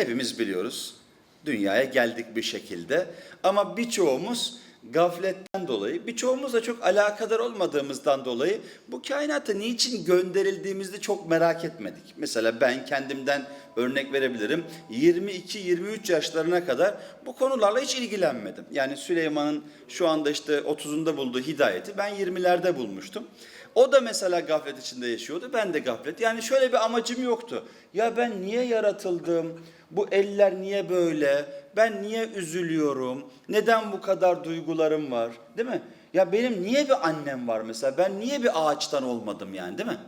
Hepimiz biliyoruz. Dünyaya geldik bir şekilde. Ama birçoğumuz gafletten dolayı, birçoğumuz da çok alakadar olmadığımızdan dolayı bu kainata niçin gönderildiğimizi çok merak etmedik. Mesela ben kendimden örnek verebilirim. 22-23 yaşlarına kadar bu konularla hiç ilgilenmedim. Yani Süleyman'ın şu anda işte 30'unda bulduğu hidayeti ben 20'lerde bulmuştum. O da mesela gaflet içinde yaşıyordu. Ben de gaflet. Yani şöyle bir amacım yoktu. Ya ben niye yaratıldım? Bu eller niye böyle? Ben niye üzülüyorum? Neden bu kadar duygularım var? Değil mi? Ya benim niye bir annem var mesela? Ben niye bir ağaçtan olmadım yani değil mi?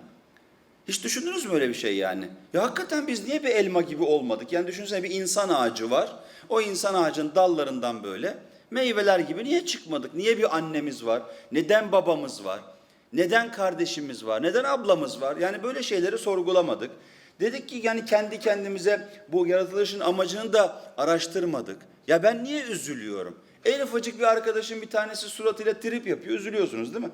Hiç düşündünüz mü öyle bir şey yani? Ya hakikaten biz niye bir elma gibi olmadık? Yani düşünsene bir insan ağacı var. O insan ağacın dallarından böyle meyveler gibi niye çıkmadık? Niye bir annemiz var? Neden babamız var? Neden kardeşimiz var? Neden ablamız var? Yani böyle şeyleri sorgulamadık. Dedik ki yani kendi kendimize bu yaratılışın amacını da araştırmadık. Ya ben niye üzülüyorum? En ufacık bir arkadaşın bir tanesi suratıyla trip yapıyor. Üzülüyorsunuz değil mi?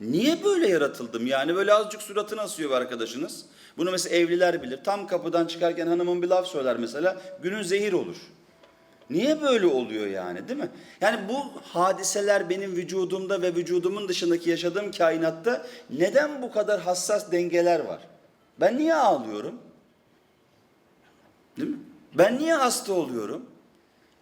Niye böyle yaratıldım? Yani böyle azıcık suratını asıyor bir arkadaşınız. Bunu mesela evliler bilir. Tam kapıdan çıkarken hanımın bir laf söyler mesela. Günün zehir olur. Niye böyle oluyor yani değil mi? Yani bu hadiseler benim vücudumda ve vücudumun dışındaki yaşadığım kainatta neden bu kadar hassas dengeler var? Ben niye ağlıyorum? Değil mi? Ben niye hasta oluyorum?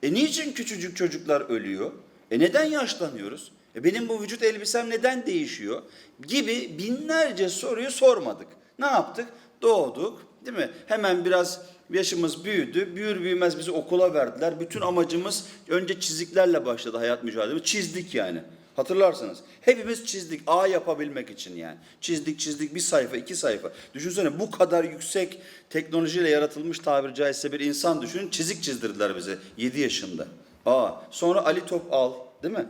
E niçin küçücük çocuklar ölüyor? E neden yaşlanıyoruz? E benim bu vücut elbisem neden değişiyor? Gibi binlerce soruyu sormadık. Ne yaptık? Doğduk, değil mi? Hemen biraz yaşımız büyüdü. Büyür büyümez bizi okula verdiler. Bütün amacımız önce çiziklerle başladı hayat mücadelemiz. Çizdik yani. Hatırlarsınız. Hepimiz çizdik. A yapabilmek için yani. Çizdik çizdik bir sayfa iki sayfa. Düşünsene bu kadar yüksek teknolojiyle yaratılmış tabiri caizse bir insan düşünün. Çizik çizdirdiler bize 7 yaşında. A. Sonra Ali Top al değil mi?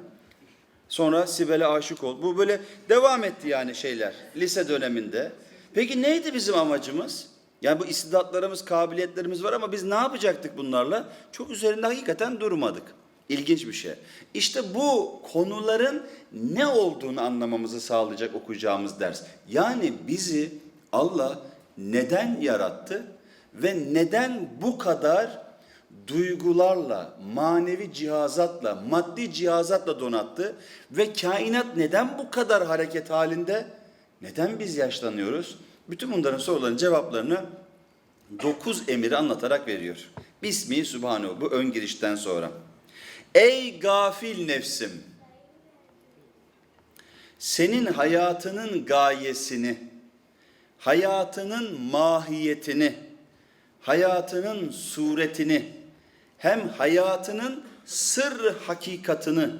Sonra Sibel'e aşık ol. Bu böyle devam etti yani şeyler lise döneminde. Peki neydi bizim amacımız? Yani bu istidatlarımız, kabiliyetlerimiz var ama biz ne yapacaktık bunlarla? Çok üzerinde hakikaten durmadık. İlginç bir şey. İşte bu konuların ne olduğunu anlamamızı sağlayacak okuyacağımız ders. Yani bizi Allah neden yarattı ve neden bu kadar duygularla, manevi cihazatla, maddi cihazatla donattı ve kainat neden bu kadar hareket halinde? Neden biz yaşlanıyoruz? Bütün bunların soruların cevaplarını dokuz emiri anlatarak veriyor. Bismi Sübhanehu bu ön girişten sonra. Ey gafil nefsim! Senin hayatının gayesini, hayatının mahiyetini, hayatının suretini, hem hayatının sır hakikatını,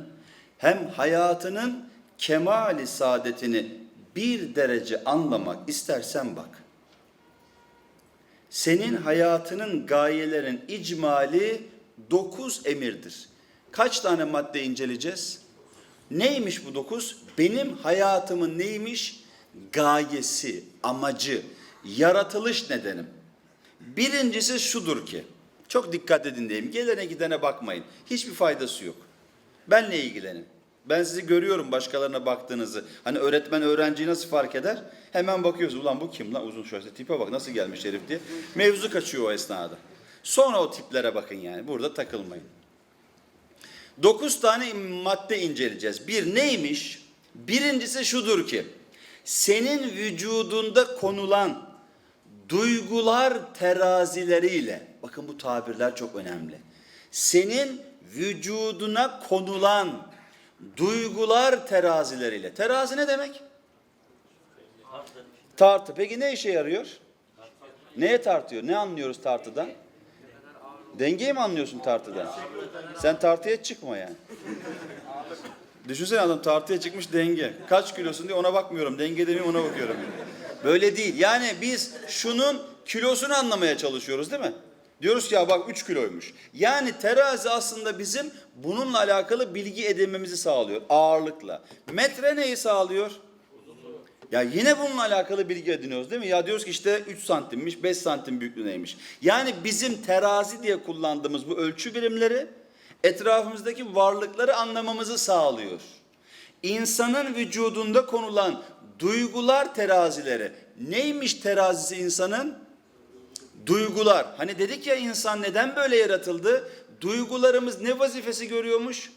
hem hayatının kemali saadetini bir derece anlamak istersen bak. Senin hayatının gayelerin icmali dokuz emirdir. Kaç tane madde inceleyeceğiz? Neymiş bu dokuz? Benim hayatımın neymiş? Gayesi, amacı, yaratılış nedenim. Birincisi şudur ki, çok dikkat edin diyeyim, gelene gidene bakmayın. Hiçbir faydası yok. Benle ilgilenin. Ben sizi görüyorum başkalarına baktığınızı. Hani öğretmen öğrenciyi nasıl fark eder? Hemen bakıyoruz. Ulan bu kim lan? Uzun şöyle tipe bak nasıl gelmiş herif diye. Mevzu kaçıyor o esnada. Sonra o tiplere bakın yani. Burada takılmayın. Dokuz tane madde inceleyeceğiz. Bir neymiş? Birincisi şudur ki, senin vücudunda konulan duygular terazileriyle, bakın bu tabirler çok önemli. Senin vücuduna konulan duygular terazileriyle. Terazi ne demek? Tartı. Peki ne işe yarıyor? Neye tartıyor? Ne anlıyoruz tartıdan? Dengeyi mi anlıyorsun tartıdan? Sen tartıya çıkma yani. Düşünsene adam tartıya çıkmış denge. Kaç kilosun diye ona bakmıyorum. Denge demeyeyim ona bakıyorum. Böyle değil. Yani biz şunun kilosunu anlamaya çalışıyoruz değil mi? Diyoruz ki ya bak 3 kiloymuş. Yani terazi aslında bizim bununla alakalı bilgi edinmemizi sağlıyor ağırlıkla. Metre neyi sağlıyor? Ya yine bununla alakalı bilgi ediniyoruz değil mi? Ya diyoruz ki işte 3 santimmiş, 5 santim büyüklüğündeymiş. Yani bizim terazi diye kullandığımız bu ölçü birimleri etrafımızdaki varlıkları anlamamızı sağlıyor. İnsanın vücudunda konulan duygular terazileri. Neymiş terazisi insanın? Duygular. Hani dedik ya insan neden böyle yaratıldı? Duygularımız ne vazifesi görüyormuş?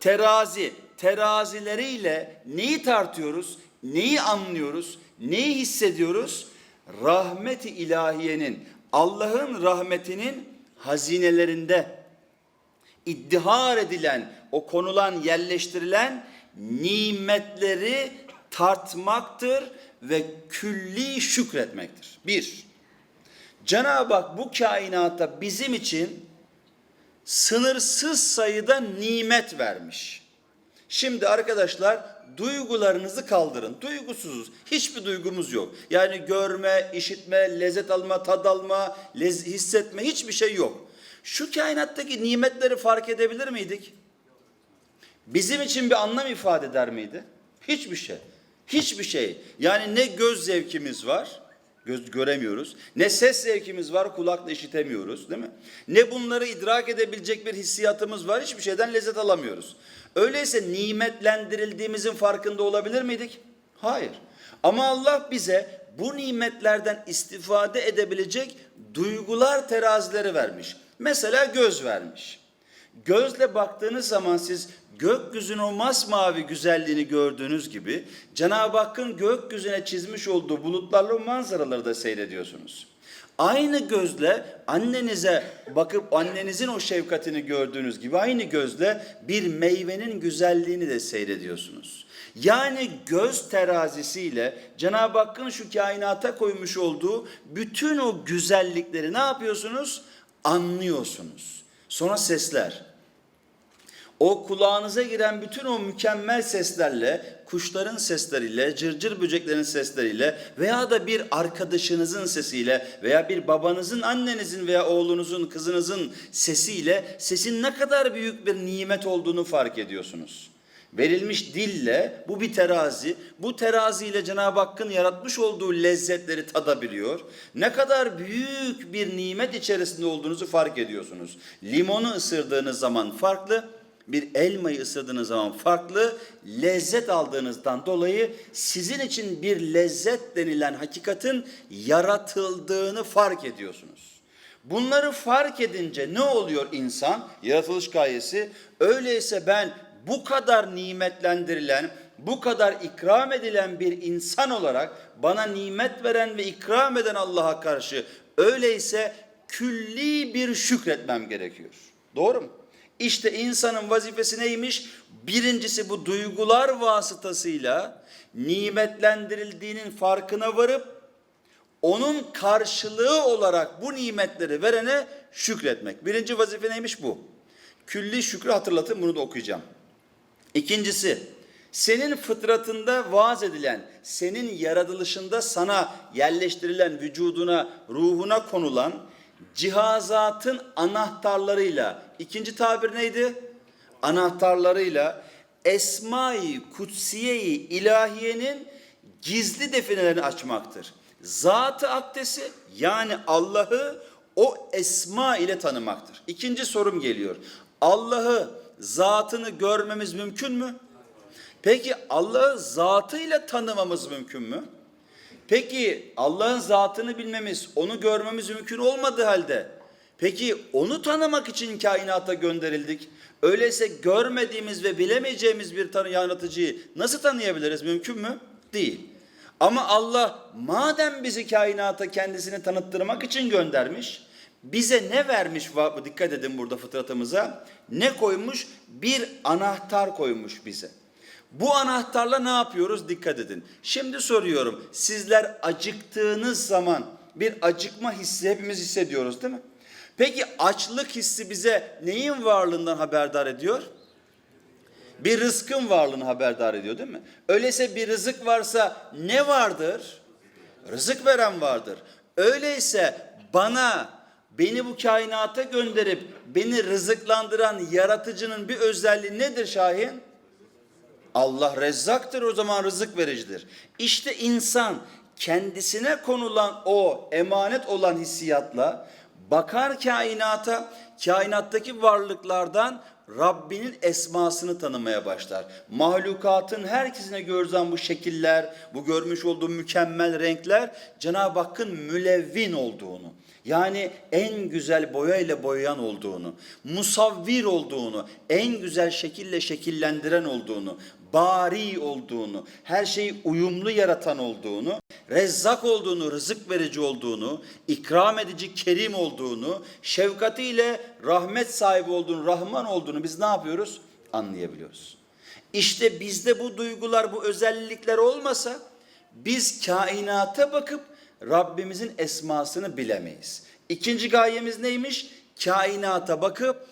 Terazi. Terazileriyle neyi tartıyoruz? Neyi anlıyoruz? Neyi hissediyoruz? Rahmeti ilahiyenin, Allah'ın rahmetinin hazinelerinde iddihar edilen, o konulan, yerleştirilen nimetleri tartmaktır ve külli şükretmektir. Bir, Cenab-ı Hak bu kainata bizim için sınırsız sayıda nimet vermiş. Şimdi arkadaşlar duygularınızı kaldırın. Duygusuzuz. Hiçbir duygumuz yok. Yani görme, işitme, lezzet alma, tad alma, lez- hissetme hiçbir şey yok. Şu kainattaki nimetleri fark edebilir miydik? Bizim için bir anlam ifade eder miydi? Hiçbir şey. Hiçbir şey. Yani ne göz zevkimiz var, göz göremiyoruz. Ne ses zevkimiz var, kulakla işitemiyoruz, değil mi? Ne bunları idrak edebilecek bir hissiyatımız var, hiçbir şeyden lezzet alamıyoruz. Öyleyse nimetlendirildiğimizin farkında olabilir miydik? Hayır. Ama Allah bize bu nimetlerden istifade edebilecek duygular terazileri vermiş. Mesela göz vermiş. Gözle baktığınız zaman siz gökyüzünün o masmavi güzelliğini gördüğünüz gibi Cenab-ı Hakk'ın gökyüzüne çizmiş olduğu bulutlarla manzaraları da seyrediyorsunuz. Aynı gözle annenize bakıp annenizin o şefkatini gördüğünüz gibi aynı gözle bir meyvenin güzelliğini de seyrediyorsunuz. Yani göz terazisiyle Cenab-ı Hakk'ın şu kainata koymuş olduğu bütün o güzellikleri ne yapıyorsunuz? Anlıyorsunuz. Sonra sesler. O kulağınıza giren bütün o mükemmel seslerle, kuşların sesleriyle, cırcır böceklerin sesleriyle veya da bir arkadaşınızın sesiyle veya bir babanızın, annenizin veya oğlunuzun, kızınızın sesiyle sesin ne kadar büyük bir nimet olduğunu fark ediyorsunuz. Verilmiş dille bu bir terazi. Bu teraziyle Cenab-ı Hakk'ın yaratmış olduğu lezzetleri tadabiliyor. Ne kadar büyük bir nimet içerisinde olduğunuzu fark ediyorsunuz. Limonu ısırdığınız zaman farklı, bir elmayı ısırdığınız zaman farklı, lezzet aldığınızdan dolayı sizin için bir lezzet denilen hakikatin yaratıldığını fark ediyorsunuz. Bunları fark edince ne oluyor insan? Yaratılış gayesi. Öyleyse ben bu kadar nimetlendirilen, bu kadar ikram edilen bir insan olarak bana nimet veren ve ikram eden Allah'a karşı öyleyse külli bir şükretmem gerekiyor. Doğru mu? İşte insanın vazifesi neymiş? Birincisi bu duygular vasıtasıyla nimetlendirildiğinin farkına varıp onun karşılığı olarak bu nimetleri verene şükretmek. Birinci vazife neymiş bu? Külli şükrü hatırlatın bunu da okuyacağım. İkincisi, senin fıtratında vaaz edilen, senin yaratılışında sana yerleştirilen vücuduna, ruhuna konulan cihazatın anahtarlarıyla, ikinci tabir neydi? Anahtarlarıyla Esma-i Kutsiye-i İlahiye'nin gizli definelerini açmaktır. Zat-ı Akdes'i yani Allah'ı o esma ile tanımaktır. İkinci sorum geliyor. Allah'ı, zatını görmemiz mümkün mü? Peki Allah'ı zatıyla tanımamız mümkün mü? Peki Allah'ın zatını bilmemiz, onu görmemiz mümkün olmadığı halde peki onu tanımak için kainata gönderildik. Öyleyse görmediğimiz ve bilemeyeceğimiz bir tanı yaratıcıyı nasıl tanıyabiliriz? Mümkün mü? Değil. Ama Allah madem bizi kainata kendisini tanıttırmak için göndermiş, bize ne vermiş? Dikkat edin burada fıtratımıza. Ne koymuş? Bir anahtar koymuş bize. Bu anahtarla ne yapıyoruz? Dikkat edin. Şimdi soruyorum. Sizler acıktığınız zaman bir acıkma hissi hepimiz hissediyoruz değil mi? Peki açlık hissi bize neyin varlığından haberdar ediyor? Bir rızkın varlığını haberdar ediyor değil mi? Öyleyse bir rızık varsa ne vardır? Rızık veren vardır. Öyleyse bana beni bu kainata gönderip beni rızıklandıran yaratıcının bir özelliği nedir Şahin? Allah rezzaktır o zaman rızık vericidir. İşte insan kendisine konulan o emanet olan hissiyatla bakar kainata, kainattaki varlıklardan Rabbinin esmasını tanımaya başlar. Mahlukatın herkesine görülen bu şekiller, bu görmüş olduğu mükemmel renkler Cenab-ı Hakk'ın mülevvin olduğunu, yani en güzel boyayla boyayan olduğunu, musavvir olduğunu, en güzel şekille şekillendiren olduğunu, bari olduğunu, her şeyi uyumlu yaratan olduğunu, rezzak olduğunu, rızık verici olduğunu, ikram edici, kerim olduğunu, şefkatiyle rahmet sahibi olduğunu, rahman olduğunu biz ne yapıyoruz? Anlayabiliyoruz. İşte bizde bu duygular, bu özellikler olmasa biz kainata bakıp Rabbimizin esmasını bilemeyiz. İkinci gayemiz neymiş? Kainata bakıp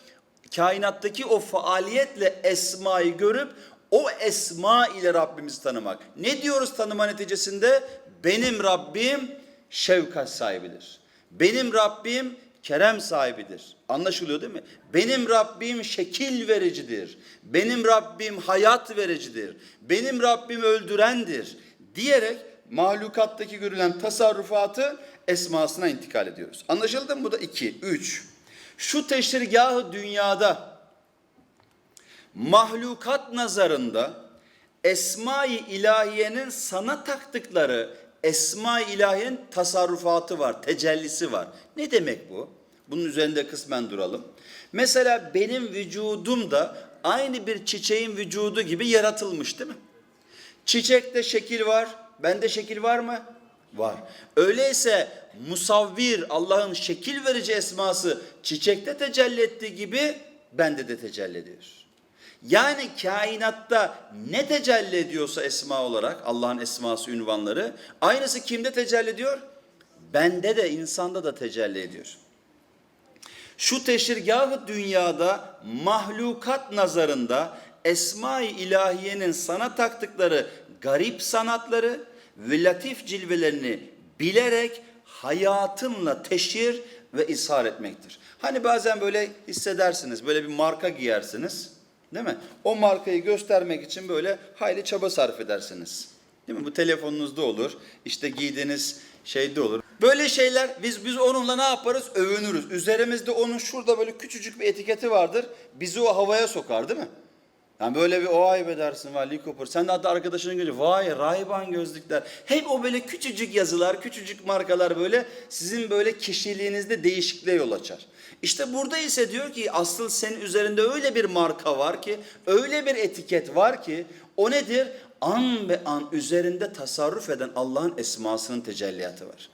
kainattaki o faaliyetle esmayı görüp o esma ile Rabbimizi tanımak. Ne diyoruz tanıma neticesinde? Benim Rabbim şefkat sahibidir. Benim Rabbim kerem sahibidir. Anlaşılıyor değil mi? Benim Rabbim şekil vericidir. Benim Rabbim hayat vericidir. Benim Rabbim öldürendir diyerek mahlukattaki görülen tasarrufatı esmasına intikal ediyoruz. Anlaşıldı mı? Bu da iki, üç. Şu teşrigahı dünyada mahlukat nazarında Esma-i İlahiye'nin sana taktıkları Esma-i İlahiye'nin tasarrufatı var, tecellisi var. Ne demek bu? Bunun üzerinde kısmen duralım. Mesela benim vücudum da aynı bir çiçeğin vücudu gibi yaratılmış değil mi? Çiçekte şekil var, bende şekil var mı? Var. Öyleyse musavvir Allah'ın şekil verici esması çiçekte tecelli ettiği gibi bende de tecelli ediyor. Yani kainatta ne tecelli ediyorsa esma olarak Allah'ın esması ünvanları aynısı kimde tecelli ediyor? Bende de insanda da tecelli ediyor. Şu teşirgahı dünyada mahlukat nazarında Esma-i İlahiye'nin sana taktıkları garip sanatları ve latif cilvelerini bilerek hayatınla teşhir ve ishar etmektir. Hani bazen böyle hissedersiniz, böyle bir marka giyersiniz. Değil mi? O markayı göstermek için böyle hayli çaba sarf edersiniz. Değil mi? Bu telefonunuzda olur, işte giydiğiniz şeyde olur. Böyle şeyler biz biz onunla ne yaparız? Övünürüz. Üzerimizde onun şurada böyle küçücük bir etiketi vardır. Bizi o havaya sokar değil mi? Yani böyle bir o ay be dersin var Lee Cooper. Sen de hatta arkadaşının görünce vay Rayban gözlükler. Hep o böyle küçücük yazılar, küçücük markalar böyle sizin böyle kişiliğinizde değişikliğe yol açar. İşte burada ise diyor ki asıl senin üzerinde öyle bir marka var ki, öyle bir etiket var ki o nedir? An ve an üzerinde tasarruf eden Allah'ın esmasının tecelliyatı var.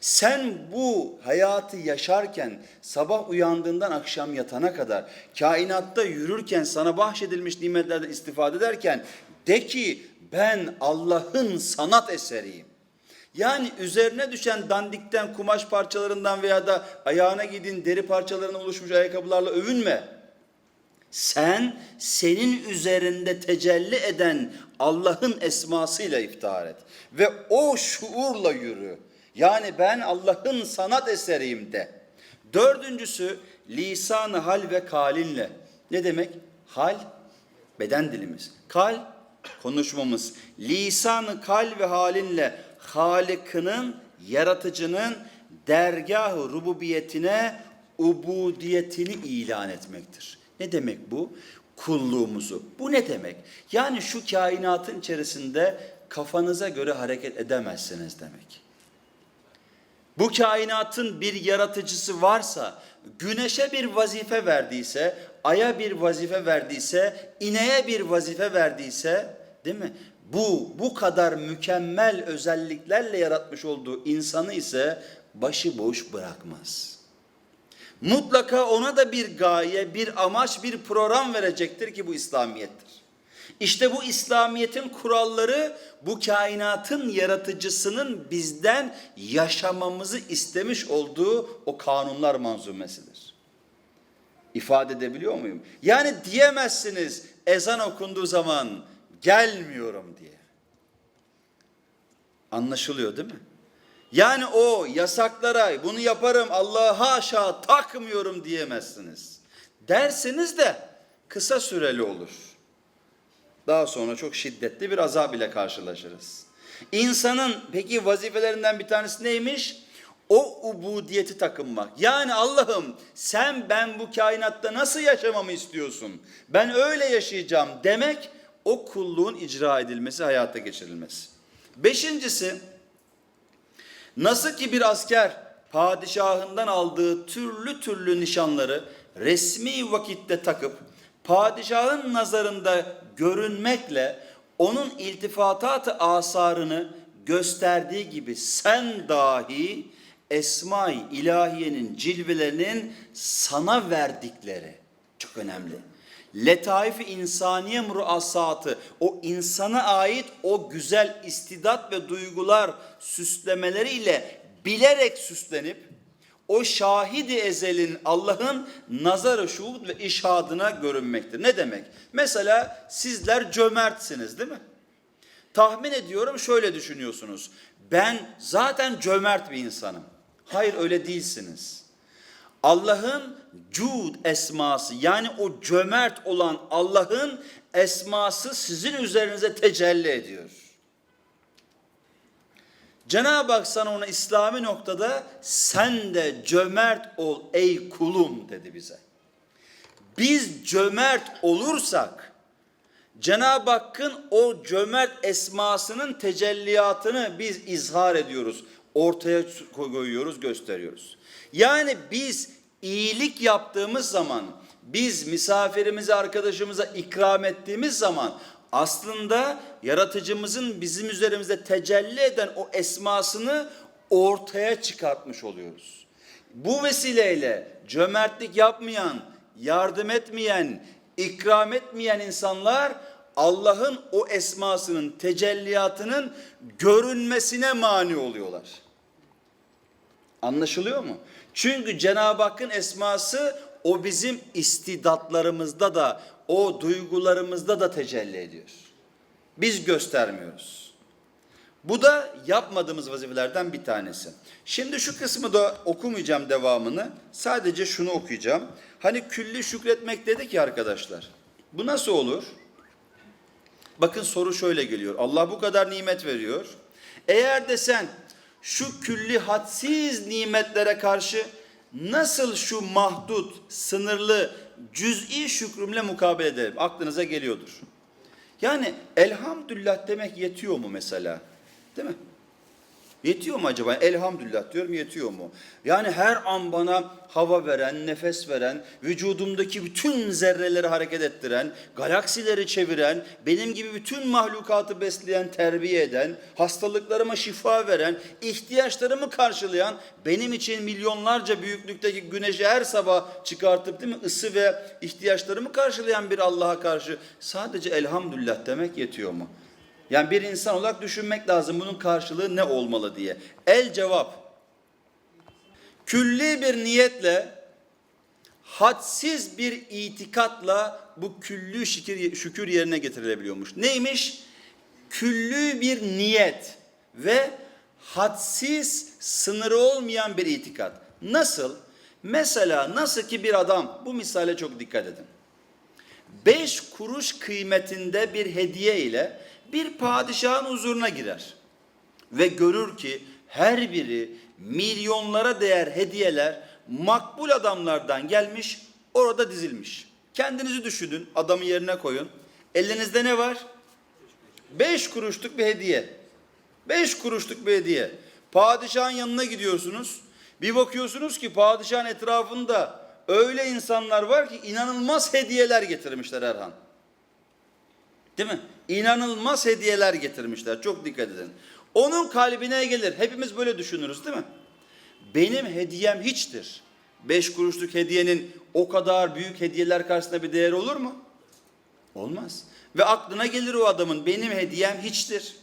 Sen bu hayatı yaşarken sabah uyandığından akşam yatana kadar kainatta yürürken sana bahşedilmiş nimetlerden istifade ederken de ki ben Allah'ın sanat eseriyim. Yani üzerine düşen dandikten, kumaş parçalarından veya da ayağına giydiğin deri parçalarından oluşmuş ayakkabılarla övünme. Sen senin üzerinde tecelli eden Allah'ın esmasıyla iftihar et. Ve o şuurla yürü. Yani ben Allah'ın sanat eseriyim de. Dördüncüsü lisan hal ve kalinle. Ne demek? Hal beden dilimiz. Kal konuşmamız. Lisan kal ve halinle Halık'ının, yaratıcının dergah-ı rububiyetine ubudiyetini ilan etmektir. Ne demek bu? Kulluğumuzu. Bu ne demek? Yani şu kainatın içerisinde kafanıza göre hareket edemezsiniz demek. Bu kainatın bir yaratıcısı varsa, güneşe bir vazife verdiyse, aya bir vazife verdiyse, ineğe bir vazife verdiyse, değil mi? Bu bu kadar mükemmel özelliklerle yaratmış olduğu insanı ise başıboş bırakmaz. Mutlaka ona da bir gaye, bir amaç, bir program verecektir ki bu İslamiyettir. İşte bu İslamiyet'in kuralları bu kainatın yaratıcısının bizden yaşamamızı istemiş olduğu o kanunlar manzumesidir. İfade edebiliyor muyum? Yani diyemezsiniz ezan okunduğu zaman gelmiyorum diye. Anlaşılıyor değil mi? Yani o yasaklara bunu yaparım Allah'a haşa takmıyorum diyemezsiniz. Dersiniz de kısa süreli olur. Daha sonra çok şiddetli bir azab ile karşılaşırız. İnsanın peki vazifelerinden bir tanesi neymiş? O ubudiyeti takınmak. Yani Allah'ım sen ben bu kainatta nasıl yaşamamı istiyorsun? Ben öyle yaşayacağım demek o kulluğun icra edilmesi, hayata geçirilmesi. Beşincisi nasıl ki bir asker padişahından aldığı türlü türlü nişanları resmi vakitte takıp padişahın nazarında görünmekle onun iltifatat-ı asarını gösterdiği gibi sen dahi Esma-i İlahiye'nin cilvelerinin sana verdikleri çok önemli. Letaif-i insaniye muruasatı o insana ait o güzel istidat ve duygular süslemeleriyle bilerek süslenip o şahidi ezelin Allah'ın nazarı şuhud ve işadına görünmektir. Ne demek? Mesela sizler cömertsiniz değil mi? Tahmin ediyorum şöyle düşünüyorsunuz. Ben zaten cömert bir insanım. Hayır öyle değilsiniz. Allah'ın cud esması yani o cömert olan Allah'ın esması sizin üzerinize tecelli ediyor. Cenab-ı Hak sana ona İslami noktada sen de cömert ol ey kulum dedi bize. Biz cömert olursak Cenab-ı Hakk'ın o cömert esmasının tecelliyatını biz izhar ediyoruz. Ortaya koyuyoruz, gösteriyoruz. Yani biz iyilik yaptığımız zaman, biz misafirimize, arkadaşımıza ikram ettiğimiz zaman aslında yaratıcımızın bizim üzerimizde tecelli eden o esmasını ortaya çıkartmış oluyoruz. Bu vesileyle cömertlik yapmayan, yardım etmeyen, ikram etmeyen insanlar Allah'ın o esmasının tecelliyatının görünmesine mani oluyorlar. Anlaşılıyor mu? Çünkü Cenab-ı Hakk'ın esması o bizim istidatlarımızda da, o duygularımızda da tecelli ediyor. Biz göstermiyoruz. Bu da yapmadığımız vazifelerden bir tanesi. Şimdi şu kısmı da okumayacağım devamını. Sadece şunu okuyacağım. Hani külli şükretmek dedik ya arkadaşlar. Bu nasıl olur? Bakın soru şöyle geliyor. Allah bu kadar nimet veriyor. Eğer de sen şu külli hadsiz nimetlere karşı nasıl şu mahdut, sınırlı, cüz'i şükrümle mukabele ederim? Aklınıza geliyordur. Yani elhamdülillah demek yetiyor mu mesela? Değil mi? Yetiyor mu acaba? Elhamdülillah diyorum yetiyor mu? Yani her an bana hava veren, nefes veren, vücudumdaki bütün zerreleri hareket ettiren, galaksileri çeviren, benim gibi bütün mahlukatı besleyen, terbiye eden, hastalıklarıma şifa veren, ihtiyaçlarımı karşılayan, benim için milyonlarca büyüklükteki güneşi her sabah çıkartıp değil mi ısı ve ihtiyaçlarımı karşılayan bir Allah'a karşı sadece elhamdülillah demek yetiyor mu? Yani bir insan olarak düşünmek lazım bunun karşılığı ne olmalı diye. El cevap. Külli bir niyetle, hadsiz bir itikatla bu küllü şükür, şükür yerine getirilebiliyormuş. Neymiş? Küllü bir niyet ve hadsiz, sınırı olmayan bir itikat. Nasıl? Mesela nasıl ki bir adam, bu misale çok dikkat edin. Beş kuruş kıymetinde bir hediye ile bir padişahın huzuruna girer ve görür ki her biri milyonlara değer hediyeler makbul adamlardan gelmiş orada dizilmiş. Kendinizi düşünün adamı yerine koyun. Elinizde ne var? Beş kuruşluk bir hediye. Beş kuruşluk bir hediye. Padişahın yanına gidiyorsunuz. Bir bakıyorsunuz ki padişahın etrafında öyle insanlar var ki inanılmaz hediyeler getirmişler Erhan. Değil mi? İnanılmaz hediyeler getirmişler. Çok dikkat edin. Onun kalbine gelir. Hepimiz böyle düşünürüz değil mi? Benim hediyem hiçtir. Beş kuruşluk hediyenin o kadar büyük hediyeler karşısında bir değer olur mu? Olmaz. Ve aklına gelir o adamın benim hediyem hiçtir.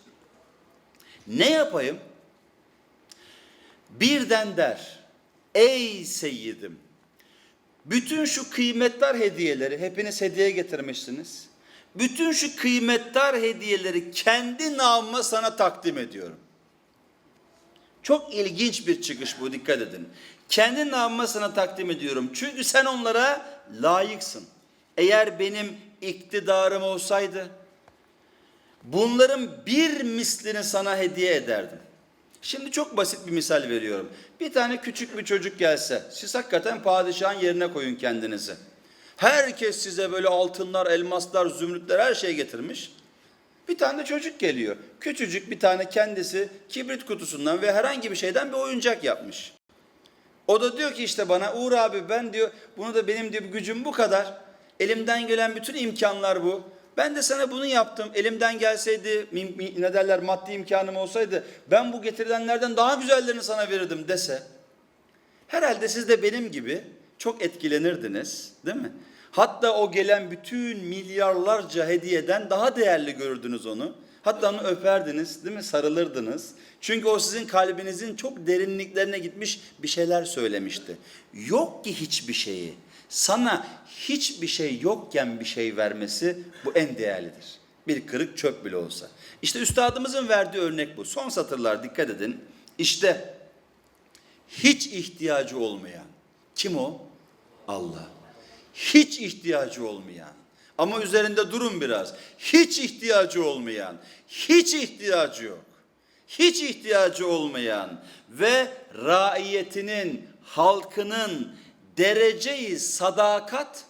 Ne yapayım? Birden der. Ey seyyidim. Bütün şu kıymetler hediyeleri hepiniz hediye getirmişsiniz bütün şu kıymetdar hediyeleri kendi namıma sana takdim ediyorum. Çok ilginç bir çıkış bu dikkat edin. Kendi namıma sana takdim ediyorum. Çünkü sen onlara layıksın. Eğer benim iktidarım olsaydı bunların bir mislini sana hediye ederdim. Şimdi çok basit bir misal veriyorum. Bir tane küçük bir çocuk gelse, siz hakikaten padişahın yerine koyun kendinizi. Herkes size böyle altınlar, elmaslar, zümrütler her şey getirmiş. Bir tane de çocuk geliyor. Küçücük bir tane kendisi kibrit kutusundan ve herhangi bir şeyden bir oyuncak yapmış. O da diyor ki işte bana Uğur abi ben diyor bunu da benim diyor gücüm bu kadar. Elimden gelen bütün imkanlar bu. Ben de sana bunu yaptım. Elimden gelseydi ne derler maddi imkanım olsaydı ben bu getirilenlerden daha güzellerini sana verirdim dese. Herhalde siz de benim gibi çok etkilenirdiniz değil mi? Hatta o gelen bütün milyarlarca hediyeden daha değerli görürdünüz onu. Hatta onu öperdiniz değil mi? Sarılırdınız. Çünkü o sizin kalbinizin çok derinliklerine gitmiş bir şeyler söylemişti. Yok ki hiçbir şeyi. Sana hiçbir şey yokken bir şey vermesi bu en değerlidir. Bir kırık çöp bile olsa. İşte üstadımızın verdiği örnek bu. Son satırlar dikkat edin. İşte hiç ihtiyacı olmayan. Kim o? Allah. Hiç ihtiyacı olmayan. Ama üzerinde durun biraz. Hiç ihtiyacı olmayan. Hiç ihtiyacı yok. Hiç ihtiyacı olmayan ve raiyetinin, halkının dereceyi sadakat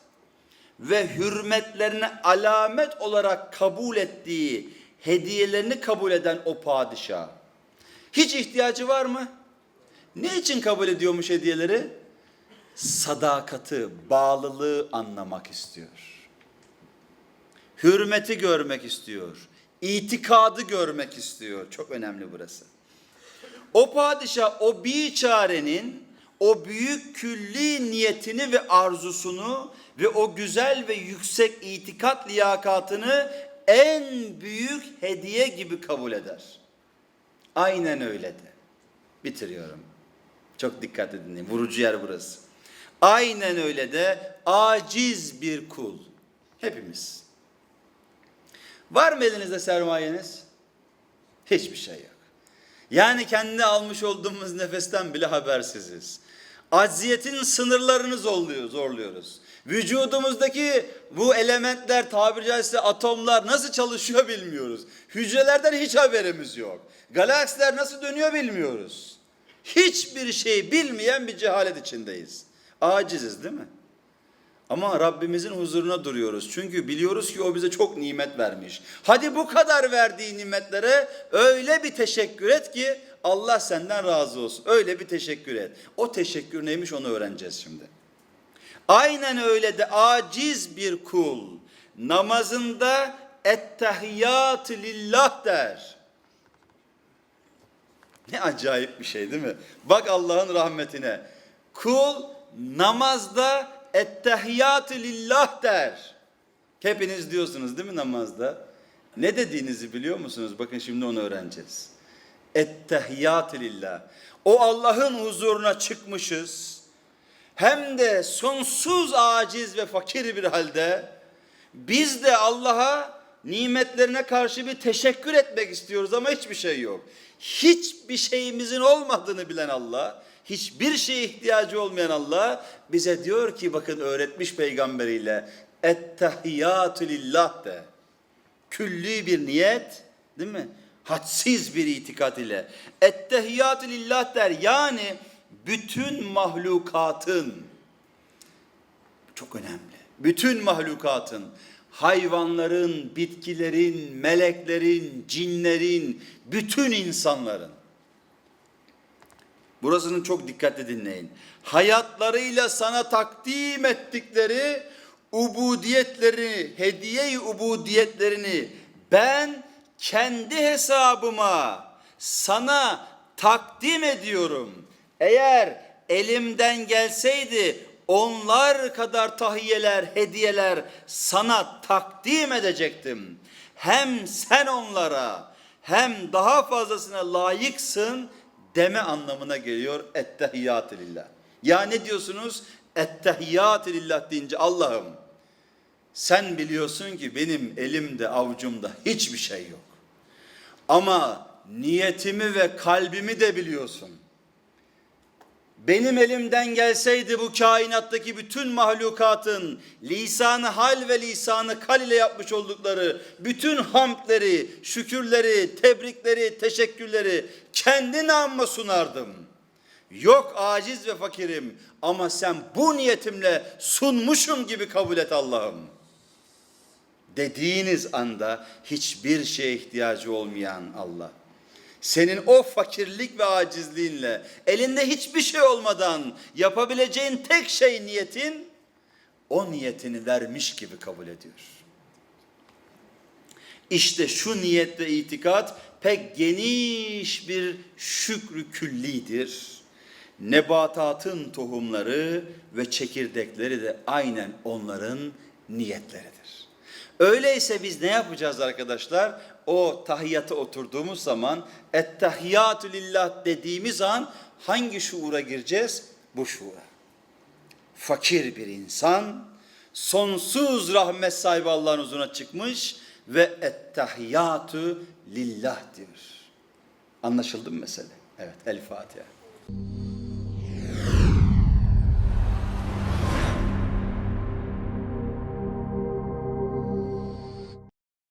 ve hürmetlerine alamet olarak kabul ettiği hediyelerini kabul eden o padişah. Hiç ihtiyacı var mı? Ne için kabul ediyormuş hediyeleri? Sadakati, bağlılığı anlamak istiyor. Hürmeti görmek istiyor. İtikadı görmek istiyor. Çok önemli burası. O padişah o biçarenin o büyük külli niyetini ve arzusunu ve o güzel ve yüksek itikat liyakatını en büyük hediye gibi kabul eder. Aynen öyle de. Bitiriyorum. Çok dikkat edin. Vurucu yer burası. Aynen öyle de aciz bir kul. Hepimiz. Var mı elinizde sermayeniz? Hiçbir şey yok. Yani kendi almış olduğumuz nefesten bile habersiziz. Acziyetin sınırlarını zorluyor, zorluyoruz. Vücudumuzdaki bu elementler tabiri caizse atomlar nasıl çalışıyor bilmiyoruz. Hücrelerden hiç haberimiz yok. Galaksiler nasıl dönüyor bilmiyoruz. Hiçbir şey bilmeyen bir cehalet içindeyiz. Aciziz değil mi? Ama Rabbimizin huzuruna duruyoruz. Çünkü biliyoruz ki o bize çok nimet vermiş. Hadi bu kadar verdiği nimetlere öyle bir teşekkür et ki Allah senden razı olsun. Öyle bir teşekkür et. O teşekkür neymiş onu öğreneceğiz şimdi. Aynen öyle de aciz bir kul namazında ettehiyyat lillah der. Ne acayip bir şey değil mi? Bak Allah'ın rahmetine. Kul namazda ettehiyyatü lillah der. Hepiniz diyorsunuz değil mi namazda? Ne dediğinizi biliyor musunuz? Bakın şimdi onu öğreneceğiz. Ettehiyyatü lillah. O Allah'ın huzuruna çıkmışız. Hem de sonsuz aciz ve fakir bir halde biz de Allah'a nimetlerine karşı bir teşekkür etmek istiyoruz ama hiçbir şey yok. Hiçbir şeyimizin olmadığını bilen Allah, hiçbir şeye ihtiyacı olmayan Allah bize diyor ki bakın öğretmiş peygamberiyle ettehiyyatü lillah de. Külli bir niyet değil mi? Hadsiz bir itikat ile. Ettehiyyatü lillah der. Yani bütün mahlukatın çok önemli. Bütün mahlukatın, hayvanların, bitkilerin, meleklerin, cinlerin, bütün insanların. Burasını çok dikkatli dinleyin. Hayatlarıyla sana takdim ettikleri ubudiyetlerini, hediye-i ubudiyetlerini ben kendi hesabıma sana takdim ediyorum. Eğer elimden gelseydi onlar kadar tahiyeler, hediyeler sana takdim edecektim. Hem sen onlara hem daha fazlasına layıksın deme anlamına geliyor ettehiyyatü lillah. Ya ne diyorsunuz? Ettehiyyatü lillah deyince Allah'ım sen biliyorsun ki benim elimde avucumda hiçbir şey yok. Ama niyetimi ve kalbimi de biliyorsun. Benim elimden gelseydi bu kainattaki bütün mahlukatın lisanı hal ve lisanı kal ile yapmış oldukları bütün hamdleri, şükürleri, tebrikleri, teşekkürleri kendi namıma sunardım. Yok aciz ve fakirim ama sen bu niyetimle sunmuşum gibi kabul et Allah'ım. Dediğiniz anda hiçbir şeye ihtiyacı olmayan Allah. Senin o fakirlik ve acizliğinle elinde hiçbir şey olmadan yapabileceğin tek şey niyetin o niyetini vermiş gibi kabul ediyor. İşte şu niyet ve itikat pek geniş bir şükrü küllidir. Nebatatın tohumları ve çekirdekleri de aynen onların niyetleridir. Öyleyse biz ne yapacağız arkadaşlar? O tahiyyata oturduğumuz zaman ettehiyyatü lillah dediğimiz an hangi şuura gireceğiz? Bu şuura. Fakir bir insan, sonsuz rahmet sahibi Allah'ın huzuruna çıkmış ve ettehiyyatü lillah diyor. Anlaşıldı mı mesele? Evet, El Fatiha.